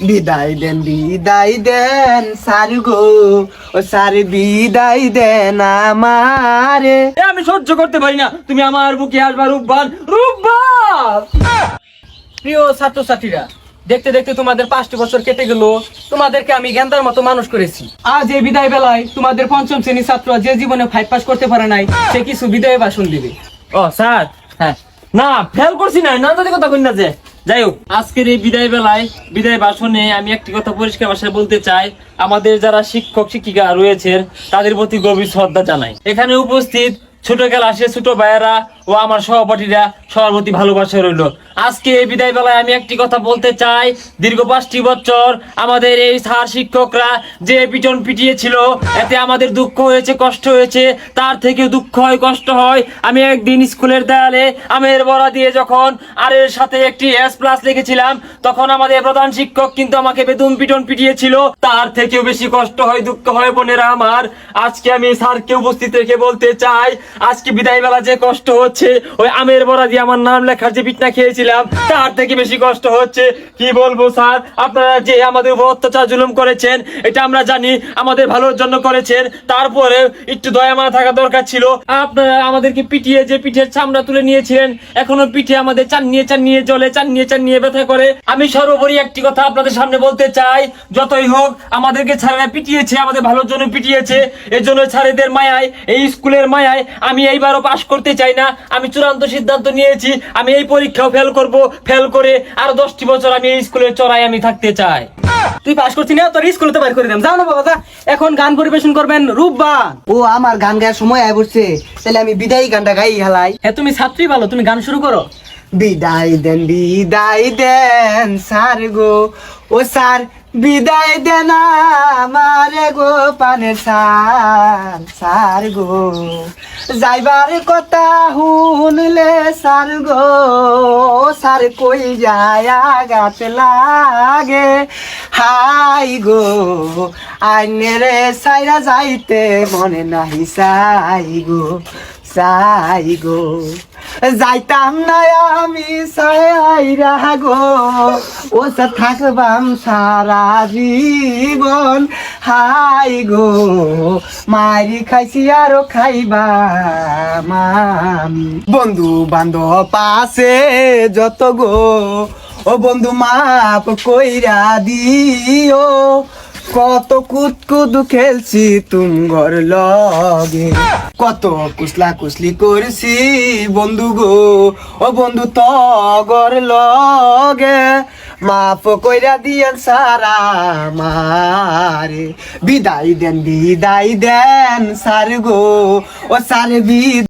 বিদায় দেন বিদায় দেন স্যার গো। ও স্যার বিদায় দেন আমারে। আমি সহ্য করতে পারি না। তুমি আমার বুকে আসবা, রূপবান রূপবান! প্রিয় ছাত্রছাত্রীরা, দেখতে দেখতে তোমাদের পাঁচটি বছর কেটে গেল। তোমাদেরকে আমি গেন্দার মতো মানুষ করেছি। আজ এই বিদায় বেলায় তোমাদের পঞ্চম শ্রেণির ছাত্র যে জীবনে ফাইভ পাস করতে পারে নাই, সে কিছু বিদায় ভাষণ দিবে। ও, স্যার হ্যাঁ। না ফেল করছি না না যদি কথা কই না যে। যাই হোক, আজকের এই বিদায় বেলায় বিদায় ভাষণে আমি একটি কথা পরিষ্কার ভাষায় বলতে চাই। আমাদের যারা শিক্ষক, শিক্ষিকা রয়েছেন, তাদের প্রতি গভীর শ্রদ্ধা জানাই। এখানে উপস্থিত ছোট ক্লাসে ছোট ভাইয়েরা ও আমার সহপাঠীরা সবার প্রতি ভালোবাসা রইল। আজকে এই বিদায় বেলায় আমি একটি কথা বলতে চাই। দীর্ঘ পাঁচটি বছর আমাদের এই স্যার শিক্ষকরা যে পিটন পিটিয়েছিল, এতে আমাদের দুঃখ হয়েছে, কষ্ট হয়েছে, তার থেকে দুঃখ হয়, কষ্ট হয়। আমি একদিন স্কুলের দেয়ালে আমের বড়া দিয়ে যখন আর এর সাথে একটি এস প্লাস লিখেছিলাম, তখন আমাদের প্রধান শিক্ষক কিন্তু আমাকে বেদুম পিটন পিটিয়েছিল। তার থেকেও বেশি কষ্ট হয়, দুঃখ হয় বোনেরা আমার। আজকে আমি স্যারকে উপস্থিত রেখে বলতে চাই আজকে বিদায় বেলা যে কষ্ট হচ্ছে, ওই আমের বড়া দিয়ে আমার নাম লেখার যে পিঠনা খেয়েছিলাম, তার থেকে বেশি কষ্ট হচ্ছে। কি বলব, স্যার? আপনারা যে আমাদের উপর অত্যাচার, জুলুম করেছেন, এটা আমরা জানি, আমাদের ভালোর জন্য করেছেন। তারপরে একটু দয়া মানা থাকা দরকার ছিল। আপনারা আমাদেরকে পিটিয়ে যে পিঠের চামড়া তুলে নিয়েছিলেন, এখনও পিঠে আমাদের চান নিয়ে চান নিয়ে জলে চান নিয়ে চান নিয়ে ব্যথা করে। আমি সর্বোপরি একটি কথা আপনাদের সামনে বলতে চাই, যতই হোক, আমাদেরকে ছাড়ারা পিটিয়েছে, আমাদের ভালোর জন্য পিটিয়েছে, এর জন্য ছাড়েদের মায়ায়, এই স্কুলের মায়ায় আমি এইবারও পাশ করতে চাই না। আমি চূড়ান্ত সিদ্ধান্ত নিয়েছি। আমি এই পরীক্ষাও ফেল করব। ফেল করে আর দশটি বছর আমি এই স্কুলের চড়াই আমি থাকতে চাই। তুই পাশ করছি না? তোর স্কুলে তো বাইর করে দিলাম। যাও না বাবা এখন গান পরিবেশন করবেন রূপবান। ও আমার গান গাওয়ার সময় আয় বসছে তাহলে আমি বিদায়ী গানটা গাই হেলাই। হ্যাঁ তুমি ছাত্রী ভালো তুমি গান শুরু করো। বিদায় দেন বিদায় দেন স্যার গো। ও স্যার, বিদায় দেন আমারে গো পানের স্যার স্যার গো। যাইবার কথা শুনলে স্যার গো। স্যার, কই যায় গাছ লাগে? হাই গো, আইনেরে সাইরা যাইতে মনে নাহি সাই গো সাই গো। যাইতাম না আমি সাইরা গো। ও থাকবাম সারা জীবন। হাই গো, মারি খাইছি আরও খাইবা আমি বন্ধু বান্ধব পাশে যত গো। ও বন্ধু মাপ কইরা দিও। কত কুদ খেলছি তুম ঘর লগে। কত কুসলা কুসলি করছি বন্ধু গো, ও বন্ধু তগর লগে। মাফ কইরা দিয়েন সারা মারে বিদায় দেন বিদায় দেন সার গো, ও সার বিদায়